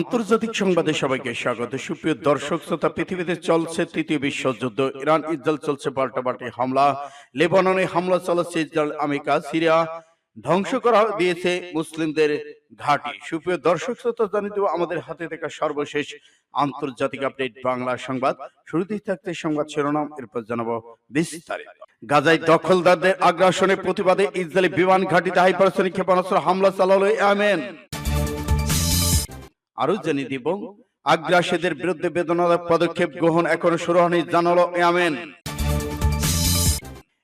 আন্তর্জাতিক সংবাদে সবাইকে স্বাগত। সুপ্রিয় দর্শক, শ্রোতা, পৃথিবীতে চলছে তৃতীয় বিশ্বযুদ্ধ ইরান, ইসরায়েল চলছে পাল্টাপাল্টি হামলা। লেবাননে হামলা চালাচ্ছে ইসরায়েল আমেরিকা। সিরিয়া ধ্বংস করা দিয়েছে মুসলিমদের ঘাঁটি। সুপ্রিয় দর্শক, শ্রোতা, জানিয়ে দেব, আমাদের হাতে থাকা সর্বশেষ আন্তর্জাতিক আপডেট বাংলা সংবাদ। শুরুতেই থাকতে সংবাদ শিরোনাম, এরপর জানাব বিস্তারিত। গাজায় দখলদারদের আগ্রাসনের প্রতিবাদে ইসরায়েলি বিমান ঘাঁটিতে হাইপারসনিক ক্ষেপণাস্ত্র হামলা চালালো আমেন আরও জানিয়ে দিব আগ্রাসীদের বিরুদ্ধে বেদনাদায়ক পদক্ষেপ গ্রহণ এখনও শুরু হয়নি জানালো ইয়ামেন।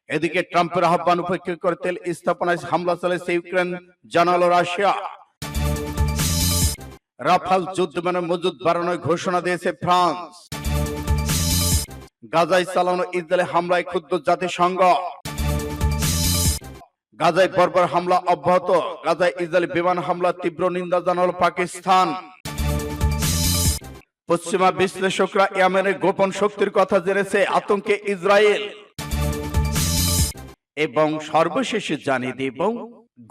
এদিকে ট্রাম্পের আহ্বান উপেক্ষা করে তেল স্থাপনায় হামলা চালিয়েছে ইউক্রেন জানালো রাশিয়া। রাফাল যুদ্ধ মানে মজুদ বাড়ানোর ঘোষণা দিয়েছে ফ্রান্স। গাজায় চালানো ইসরায়েলে হামলায় ক্ষুদ্র জাতিসংঘ। গাজায় বর্বর হামলা অব্যাহত। গাজায় ইসরায়েলি বিমান হামলা তীব্র নিন্দা জানালো পাকিস্তান। পশ্চিমা বিশ্লেষকরা ইয়ামেনের গোপন শক্তির কথা জেনেছে আতঙ্কে ইসরায়েল। এবং সর্বশেষে জানিয়ে দিব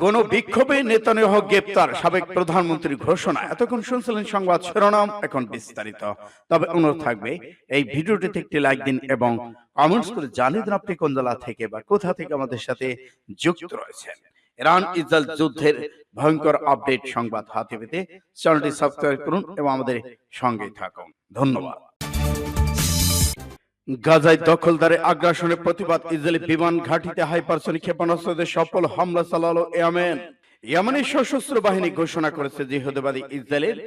গণ বিক্ষোভে নেতানিয়াহ গ্রেপ্তার। সাবেক প্রধানমন্ত্রীর ঘোষণা। এতক্ষণ শুনছিলেন সংবাদ শিরোনাম এখন বিস্তারিত। তবে অনুরোধ থাকবে এই ভিডিওটিতে একটি লাইক দিন এবং কমেন্টস করে জানিয়ে দিন আপনি কোন জেলা থেকে বা কোথা থেকে আমাদের সাথে যুক্ত রয়েছেন। ইরান ইসরায়েল যুদ্ধের ভয়ঙ্কর আপডেট সংবাদ হাতে পেতে চ্যানেলটি সাবস্ক্রাইব করুন এবং আমাদের সঙ্গে থাকুন। ধন্যবাদ। গাজায় দখলদারে আগ্রাসনের প্রতিবাদ ইসরায়েলি বিমান ঘাঁটিতে হাইপারসনিক ক্ষেপণাস্ত্রদের সফল হামলা চালালো ইয়ামেন। ইয়ামানের সশস্ত্র বাহিনী ঘোষণা করেছে জিহাদবাদী ইসরায়েলের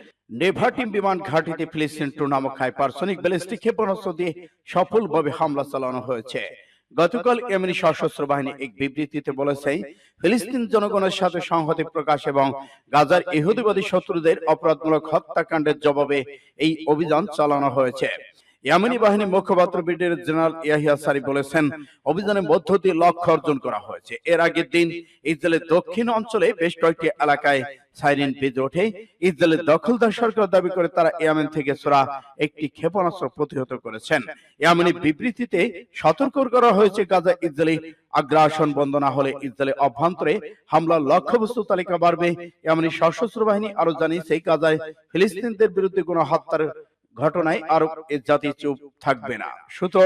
নেভাটিম বিমান ঘাঁটিতে ফিলিস্তিন টু নামক হাইপারসনিক ব্যালিস্টিক ক্ষেপণাস্ত্র দিয়ে সফলভাবে হামলা চালানো হয়েছে। গতকাল ইয়েমেনি সশস্ত্র বাহিনী এক বিবৃতিতে বলেছে ফিলিস্তিন জনগণের সাথে সংহতি প্রকাশ এবং গাজার ইহুদিবাদী শত্রুদের অপরাধমূলক হত্যাকাণ্ডের জবাবে এই অভিযান চালানো হয়েছে। ইয়ামেনি বাহিনীর মুখপাত্র ব্রিগেডিয়ার জেনারেল ইয়াহিয়া সারি বলেছেন অভিযানের মধ্য দিয়ে লক্ষ্য অর্জন করা হয়েছে। এর আগের দিন ইসরায়েলের দক্ষিণ অঞ্চলে বেশ কয়েকটি এলাকায় সাইরেন বেজে ওঠে। ইসরায়েলের দখলদার সরকার দাবি করে তারা ইয়ামেন থেকে ছোড়া একটি ক্ষেপণাস্ত্র প্রতিহত করেছেন। ইয়ামেনি বিবৃতিতে সতর্ক করা হয়েছে, গাজা ইসরায়েলি আগ্রাসন বন্ধ না হলে ইসরায়েলের অভ্যন্তরে হামলার লক্ষ্যবস্তু তালিকা বাড়বে। ইয়ামেনি সশস্ত্র বাহিনী আরও জানিয়েছে, গাজায় ফিলিস্তিনদের বিরুদ্ধে কোনো হত্যার ঘটনায় আরব জাতি চুপ থাকবে না। সূত্র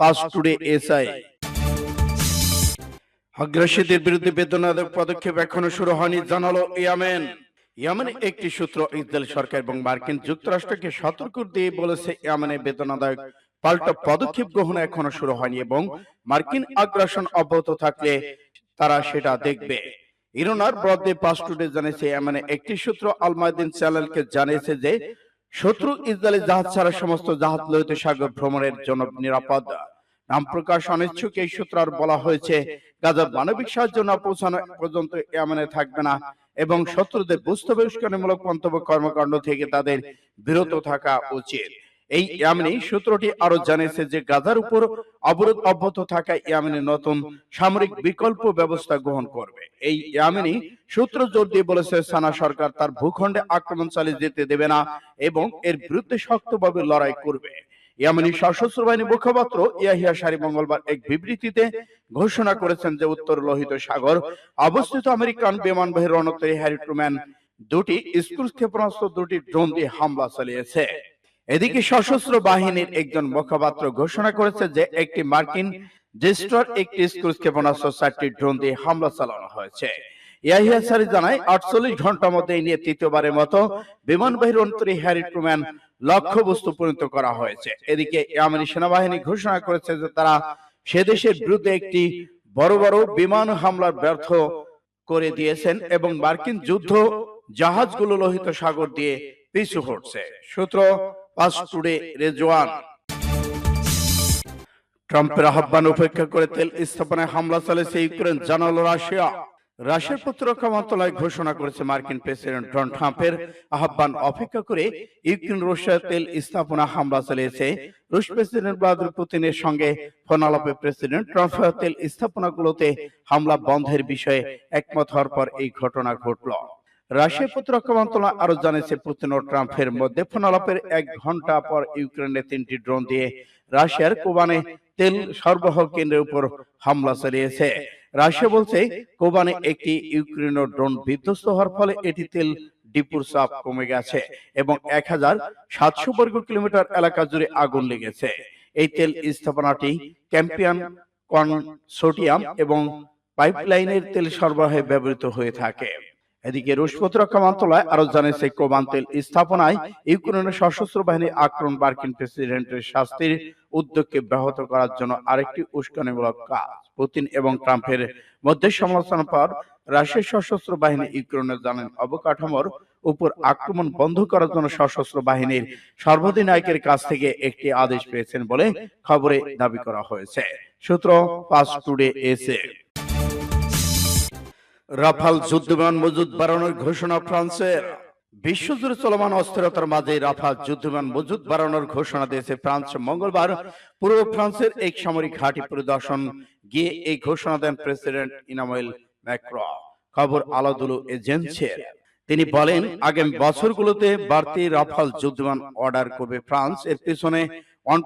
পাস টুডে এসআই। আগ্রাসীদের বিরুদ্ধে বেদনাদায়ক পদক্ষেপ এখনও শুরু হয়নি। জানালো ইয়ামেন। ইয়ামেনের একটি সূত্র ইসরায়েল সরকার এবং মার্কিন যুক্তরাষ্ট্রকে সতর্ক দিয়ে বলেছে, ইয়ামেনে বেদনাদায়ক পাল্টা পদক্ষেপ গ্রহণ এখনও শুরু হয়নি এবং মার্কিন আগ্রাসন অব্যাহত থাকলে তারা সেটা দেখবে। ইরোনার ব্রদে পাস টুডে জানিয়েছে, ইয়ামেনে একটি সূত্র আলমায়দিন চ্যানেলকে জানিয়েছে যে, শত্রু ইসরায়েলি জাহাজ ছাড়া সমস্ত জাহাজ লোহিত সাগর ভ্রমণের জন্য নিরাপদ। নাম প্রকাশ অনিচ্ছুক এই সূত্র আর বলা হয়েছে গাজার মানবিক সাহায্য না পৌঁছানো পর্যন্ত এমনে থাকবে না এবং শত্রুদের বুঝতে উস্কানিমূলক মন্তব্য কর্মকাণ্ড থেকে তাদের বিরত থাকা উচিত। এই ইয়ামিনী সূত্রটি আরও জানিয়েছে যে গাজার উপর অবরোধ অব্যাহত থাকা ইয়ামিনী নতুন সামরিক বিকল্প ব্যবস্থা গ্রহণ করবে। এই ইয়ামিনী সূত্র জোর দিয়ে বলেছে, সানা সরকার তার ভূখণ্ডে আক্রমণ চালিয়ে যেতে দেবে না এবং এর বিরুদ্ধে শক্তভাবে লড়াই করবে। ইয়ামানি সশস্ত্র বাহিনী মুখপাত্র ইয়াহিয়া সারি মঙ্গলবার এক বিবৃতিতে ঘোষণা করেছেন যে উত্তর লোহিত সাগর অবস্থিত আমেরিকান বিমানবাহী রণতরী হ্যারি ট্রুম্যান দুটি স্কুল ক্ষেপণাস্ত্র দুটি ড্রোন দিয়ে হামলা চালিয়েছে। এদিকে সশস্ত্র বাহিনীর একজন মুখপাত্র ঘোষণা করেছে যে একটি মার্কিন জেস্টর একটি স্কুল ক্ষেপণাস্ত্র চারটি ড্রোন দিয়ে হামলা চালানো হয়েছে। ইয়াহিয়া সারি জানায় আটচল্লিশ ঘণ্টার মধ্যে নিয়ে তৃতীয়বারের মতো বিমানবাহী রণতরী হ্যারি ট্রুম্যান লক্ষ্যবস্তু পরিণত করা হয়েছে। এদিকে ইয়ামানি সেনাবাহিনী ঘোষণা করেছে যে তারা সে দেশের বিরুদ্ধে একটি বড় বড় বিমান হামলার ব্যর্থ করে দিয়েছেন এবং মার্কিন যুদ্ধ জাহাজগুলো লোহিত সাগর দিয়ে পিছু হটছে। সূত্র পাস টুডে রেজওয়ান। ট্রাম্পের আহ্বান উপেক্ষা করে তেল স্থাপনায় হামলা চালিয়েছে ইউক্রেন, জানালো রাশিয়া। রাশিয়ার প্রতিরক্ষা মন্ত্রণালয় ঘোষণা করেছে মার্কিন প্রেসিডেন্ট ডোনাল্ড ট্রাম্পের আহ্বান অপেক্ষা করে ইউক্রেন, রাশিয়া তেল স্থাপনা হামলা চালিয়েছে। রুশ প্রেসিডেন্ট ভ্লাদিমির পুতিনের সঙ্গে ফোন আলাপে প্রেসিডেন্ট ট্রাম্প তেল স্থাপনাগুলোতে হামলা বন্ধের বিষয়ে একমত হওয়ার পর এই ঘটনা ঘটল। রাশিয়ার প্রতিরক্ষা মন্ত্রণালয় আরও জানিয়েছে, পুতিন ও ট্রাম্পের মধ্যে ফোন আলাপের এক ঘণ্টা পর ইউক্রেনের তিনটি ড্রোন দিয়ে রাশিয়ার কোবানে তেল সরবরাহ কেন্দ্রের উপর হামলা চালিয়েছে। রাশিয়া বলছে কোবানে একটি ইউক্রেনীয় ড্রোন বিধ্বস্ত হওয়ার ফলে এটি তেল ডিপুর চাপ কমে গেছে এবং এক হাজার সাতশো বর্গ কিলোমিটার এলাকা জুড়ে আগুন লেগেছে। এই তেল স্থাপনাটি ক্যাম্পিয়ান কনসোটিয়াম এবং পাইপলাইনের তেল সরবরাহে ব্যবহৃত হয়ে থাকে। এদিকে রুশ প্রতিরক্ষা মন্ত্রণালয় আরও জানিয়েছে কোবান তেল স্থাপনায় ইউক্রেনের সশস্ত্র বাহিনী আক্রমণ মার্কিন প্রেসিডেন্টের শাস্তির উদ্যোগকে ব্যাহত করার জন্য আরেকটি উস্কানিমূলক কাজ। পুতিন এবং ট্রাম্পের মধ্যে সমালোচনার পর রাশিয়ার সশস্ত্র বাহিনী ইউক্রেনের জানেন, অবকাঠামোর উপর আক্রমণ বন্ধ করার জন্য সশস্ত্র বাহিনীর সর্বাধিনায়কের কাছ থেকে একটি আদেশ পেয়েছেন বলে খবরে দাবি করা হয়েছে। সূত্র পাস টুডে এসে রাফাল যুদ্ধবিমান মজুদ বাড়ানোর ঘোষণা ফ্রান্সের। বিশ্বজুড়ে চলমান অস্থিরতার মাঝে রাফাল যুদ্ধবিমান মজুদ বাড়ানোর ঘোষণা দিয়েছে ফ্রান্স। মঙ্গলবার পূর্ব ফ্রান্সের এক সামরিক ঘাঁটি পরিদর্শন গিয়ে এই ঘোষণা দেন প্রেসিডেন্ট ইনামুয়েল ম্যাক্রো খবর আলাদুলু এজেন্সির। তিনি বলেন, আগামী বছরগুলোতে বাড়তি রাফাল যুদ্ধবিমান অর্ডার করবে ফ্রান্স। এর পিছনে one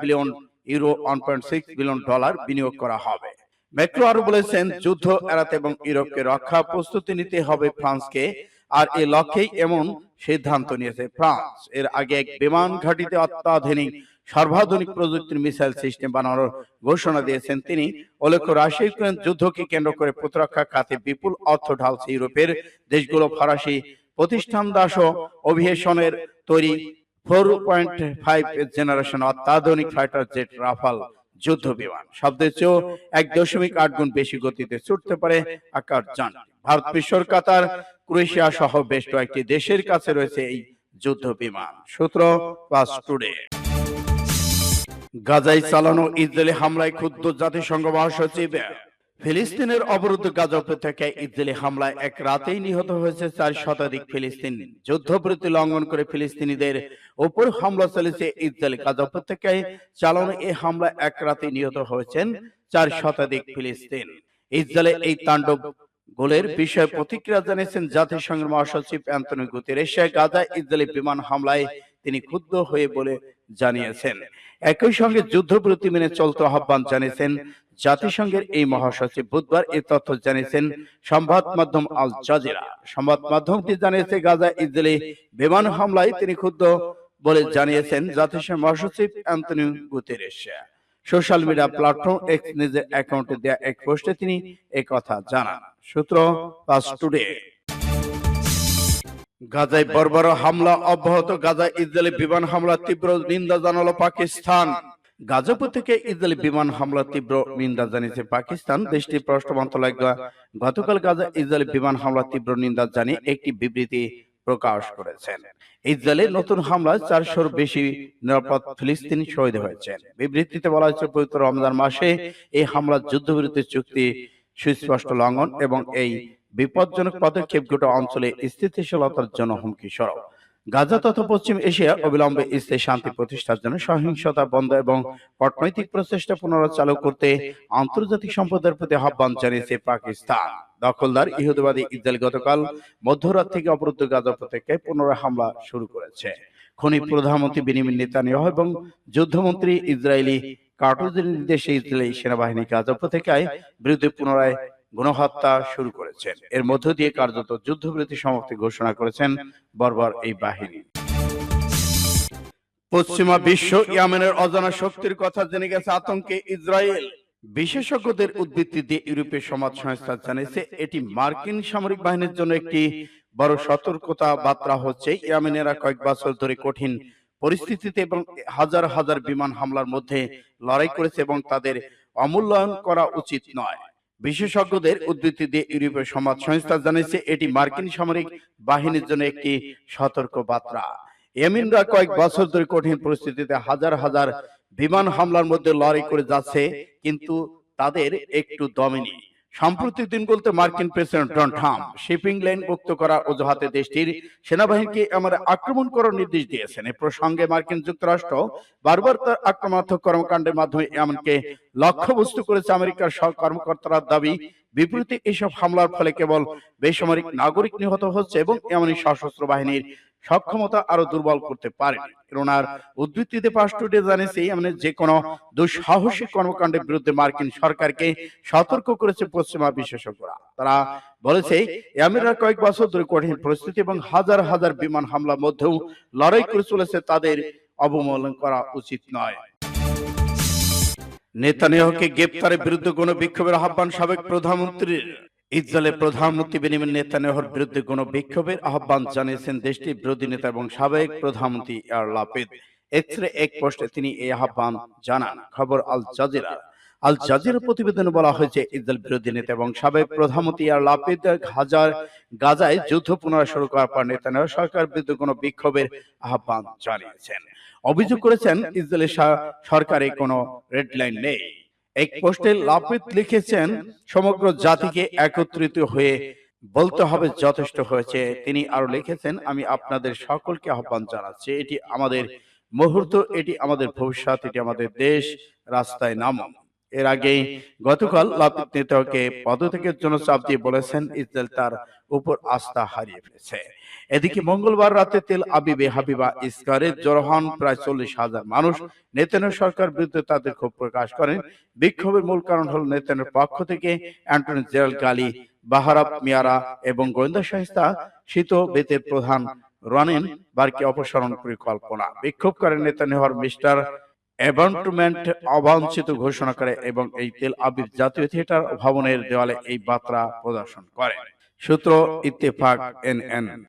billion euro one point six billion dollar বিনিয়োগ করা হবে। ম্যাক্রো আরও বলেছেন, যুদ্ধ এড়াতে এবং ইউরোপকে রক্ষা প্রস্তুতি নিতে হবে ফ্রান্সকে, আর এ লক্ষ্যেই এমন সিদ্ধান্ত নিয়েছে ফ্রান্স। এর আগে এক বিমান ঘাঁটিতে অত্যাধুনিক সর্বাধুনিক প্রযুক্তির মিসাইল সিস্টেম বানানোর ঘোষণা দিয়েছেন তিনি। উল্লেখ্য রাশিয়া ইউক্রেন যুদ্ধকে কেন্দ্র করে প্রতিরক্ষা খাতে বিপুল অর্থ ঢালছে ইউরোপের দেশগুলো। ফরাসি প্রতিষ্ঠান দাস অভিয়েশনের তৈরি ফোর পয়েন্ট ফাইভ জেনারেশন অত্যাধুনিক ফাইটার জেট রাফাল যুদ্ধ বিমান শব্দের চেয়েও এক দশমিক আট গুণ বেশি গতিতে ছুটতে পারে আকার যান। ভারত বিশ্বর কাতার ক্রোয়েশিয়া সহ বেশ কয়েকটি দেশের কাছে রয়েছে এই যুদ্ধ বিমান সূত্র পাস টুডে। গাজায় চালানো ইসরায়েলি হামলায় ক্ষুব্ধ জাতিসংঘ মহাসচিব ফিলিস্তিনের অবরুদ্ধ গাজা উপত্যকায় ইসরায়েলি হামলায় এক রাতেই নিহত হয়েছে চার শতাধিক ফিলিস্তিন। যুদ্ধবিরতি লঙ্ঘন করে ফিলিস্তিনিদের উপর হামলা চলেছে ইসরায়েল। গাজা উপত্যকায় চালানো এই হামলায় এক রাতে নিহত হয়েছেন চার শতাধিক ফিলিস্তিন। ইসরায়েলে এই তাণ্ডব গোলের বিষয়ে প্রতিক্রিয়া জানিয়েছেন জাতিসংঘের মহাসচিব অ্যান্টনি গুতেরেস গাজা ইসরায়েলি বিমান হামলায় তিনি ক্ষুব্ধ হয়ে বলে জানিয়েছেন। একই সঙ্গে যুদ্ধবিরতি মেনে চলতে আহ্বান জানিয়েছেন। জাতিসংঘের এই মহাসচিব বুধবার এই তথ্য জানিয়েছেন। সংবাদ মাধ্যম আল জাজিরা। সংবাদ মাধ্যমটি জানিয়েছে গাজা ইসরায়েলি বিমান হামলায় তিনি ক্ষুব্ধ বলে জানিয়েছেন জাতিসংঘ মহাসচিব Antonio Guterres social media platform X নিজের অ্যাকাউন্টে দেয়া এক পোস্টে তিনি কথা জানান। সূত্র পাস টুডে। গাজায় বর্বর হামলা অব্যাহত গাজা ইসরায়েলি বিমান হামলা তীব্র নিন্দা জানালো পাকিস্তান। গাজাপুর থেকে ইসরায়েলি বিমান হামলা তীব্র নিন্দা জানিয়েছে পাকিস্তান। দেশটির পররাষ্ট্র মন্ত্রণালয় গতকাল গাজা ইসরায়েলি বিমান হামলা তীব্র নিন্দা জানিয়ে একটি বিবৃতি প্রকাশ করেছেন। ইসরায়েলের নতুন হামলায় চারশোর বেশি নিরাপদ ফিলিস্তিনি শহীদ হয়েছেন বিবৃতিতে বলা হয়েছে পবিত্র রমজান মাসে এই হামলা যুদ্ধবিরতি চুক্তি সুস্পষ্ট লঙ্ঘন এবং এই বিপজ্জনক পদক্ষেপ গোটা অঞ্চলে স্থিতিশীলতার জন্য হুমকি স্বরূপ গাজা তথা পশ্চিম এশিয়া অবিলম্বে স্থায়ী শান্তি প্রতিষ্ঠার জন্য সহিংসতা বন্ধ এবং কূটনৈতিক প্রচেষ্টা পুনরায় চালু করতে আন্তর্জাতিক সম্প্রদায়ের প্রতি আহ্বান জানিয়েছে পাকিস্তান। দখলদার ইহুদিবাদী ইসরায়েল গতকাল মধ্যরাত থেকে অবরুদ্ধ গাজা উপত্যকায় পুনরায় হামলা শুরু করেছে। খনি প্রধানমন্ত্রী বেনিমিন নেতানিয়াহ এবং যুদ্ধমন্ত্রী ইসরায়েলি কার্টুজের নির্দেশে ইসরায়েলি সেনাবাহিনী গাজা উপত্যকায় বিরুদ্ধে পুনরায় গণহত্যা শুরু করেছেন। এর মধ্য দিয়ে কার্যত যুদ্ধবিরতি সমাপ্তি ঘোষণা করেছেন বর্বর এই বাহিনী। পশ্চিমা বিশ্ব ইয়ামেনের অজানা শক্তির কথা জেনে গেছে আতঙ্কে ইসরায়েল। বিশেষজ্ঞদের উদ্বৃত্তি দিয়ে ইউরোপীয় সমাজ সংস্থা জানিয়েছে, এটি মার্কিন সামরিক বাহিনীর জন্য একটি বড় সতর্কতা বার্তা হচ্ছে, ইয়ামেনেরা কয়েক বছর ধরে কঠিন পরিস্থিতিতে এবং হাজার হাজার বিমান হামলার মধ্যে লড়াই করেছে এবং তাদের অমূল্যায়ন করা উচিত নয়। বিশেষজ্ঞদের উদ্ধৃতি দিয়ে ইউরোপীয় সমাজ সংস্থা জানিয়েছে এটি মার্কিন সামরিক বাহিনীর জন্য একটি সতর্ক বার্তা। এমিনরা কয়েক বছর ধরে কঠিন পরিস্থিতিতে হাজার হাজার বিমান হামলার মধ্যে লড়াই করে যাচ্ছে কিন্তু তাদের একটু দমেনি সাম্প্রতিক দিনগুলোতে মার্কিন president Donald Trump shipping line মুক্ত করার অজুহাতে দেশটির সেনাবাহিনীকে আমার আক্রমণ করার নির্দেশ দিয়েছেন। এ প্রসঙ্গে মার্কিন যুক্তরাষ্ট্র বারবার তার আক্রমণাত্মক কর্মকাণ্ডের মাধ্যমে এমনকে লক্ষ্যবস্তু করেছে আমেরিকার সব কর্মকর্তার দাবি, বিপরীতে এসব হামলার ফলে কেবল বেসামরিক নাগরিক নিহত হচ্ছে এবং এমনই সশস্ত্র বাহিনীর সক্ষমতা আরও দুর্বল করতে পারে। ওনার উদ্ধৃতিতে পাশ টুডে জানিয়েছে মানে যে কোনো দুঃসাহসিক কর্মকাণ্ডের বিরুদ্ধে মার্কিন সরকারকে সতর্ক করেছে পশ্চিমা বিশেষজ্ঞরা। তারা বলেছে আমেরিকা কয়েক বছর ধরে কঠিন পরিস্থিতি এবং হাজার হাজার বিমান হামলার মধ্যেও লড়াই করে চলেছে তাদের অবমূল্যায়ন করা উচিত নয়। নেতানিয়াহুকে গ্রেপ্তারের বিরুদ্ধে কোন বিক্ষোভের আহ্বান সাবেক প্রধানমন্ত্রীর। ইসরায়েলের প্রধানমন্ত্রী বেনিমিন নেতানিয়াহুর বিরুদ্ধে কোন বিক্ষোভের আহ্বান জানিয়েছেন দেশটির বিরোধী নেতা এবং সাবেক প্রধানমন্ত্রী এয়ার লাপিদ। এক্সরে এক পোস্টে তিনি এই আহ্বান জানান। খবর আল জাজিরা। আল জাজিরা প্রতিবেদনে বলা হয়েছে ইসরায়েল বিরোধী নেতা এবং সাবেক প্রধানমন্ত্রী আর লাপিদ হাজার গাজায় যুদ্ধ পুনরায় শুরু করার পর নেতানিয়াহু সরকার বিরুদ্ধে কোনো বিক্ষোভের আহ্বান জানিয়েছেন। অভিযোগ করেছেন ইসরায়েলের সরকারে কোনো রেড লাইন নেই। এক পোস্টে লাপিত লিখেছেন সমগ্র জাতিকে একত্রিত হয়ে বলতে হবে যথেষ্ট হয়েছে। তিনি আরও লিখেছেন, আমি আপনাদের সকলকে আহ্বান জানাচ্ছি, এটি আমাদের মুহূর্ত, এটি আমাদের ভবিষ্যৎ, এটি আমাদের দেশ, রাস্তায় নামুন। এর আগে গতকাল লাপিদ নেতাকে পদত্যাগের জন্য চাপ দিয়ে বলেছেন ইসরায়েল তার উপর আস্থা হারিয়ে ফেলেছে। এদিকে মঙ্গলবার রাতে তেল আবিবে হাবিবা ইস্কারে জড়ো হন প্রায় চল্লিশ হাজার মানুষ নেতানের সরকার বিরুদ্ধে তাদের ক্ষোভ প্রকাশ করেন। বিক্ষোভের মূল কারণ হল নেতানের পক্ষ থেকে অ্যান্টনি জেরাল গালি, বাহারাব মিয়ারা এবং গোয়েন্দা সংস্থা শীত বেতের প্রধান রানিন বারকে অপসারণ পরিকল্পনা। বিক্ষোভকারী নেতানিয়াহুর মিস্টার অ্যাবান্টমেন্ট অবাঞ্ছিত ঘোষণা করে এবং এই তেল আবির জাতীয় থিয়েটার ভবনের দেওয়ালে এই বার্তা প্রদর্শন করে। সূত্র ইত্তেফাক, এনএন।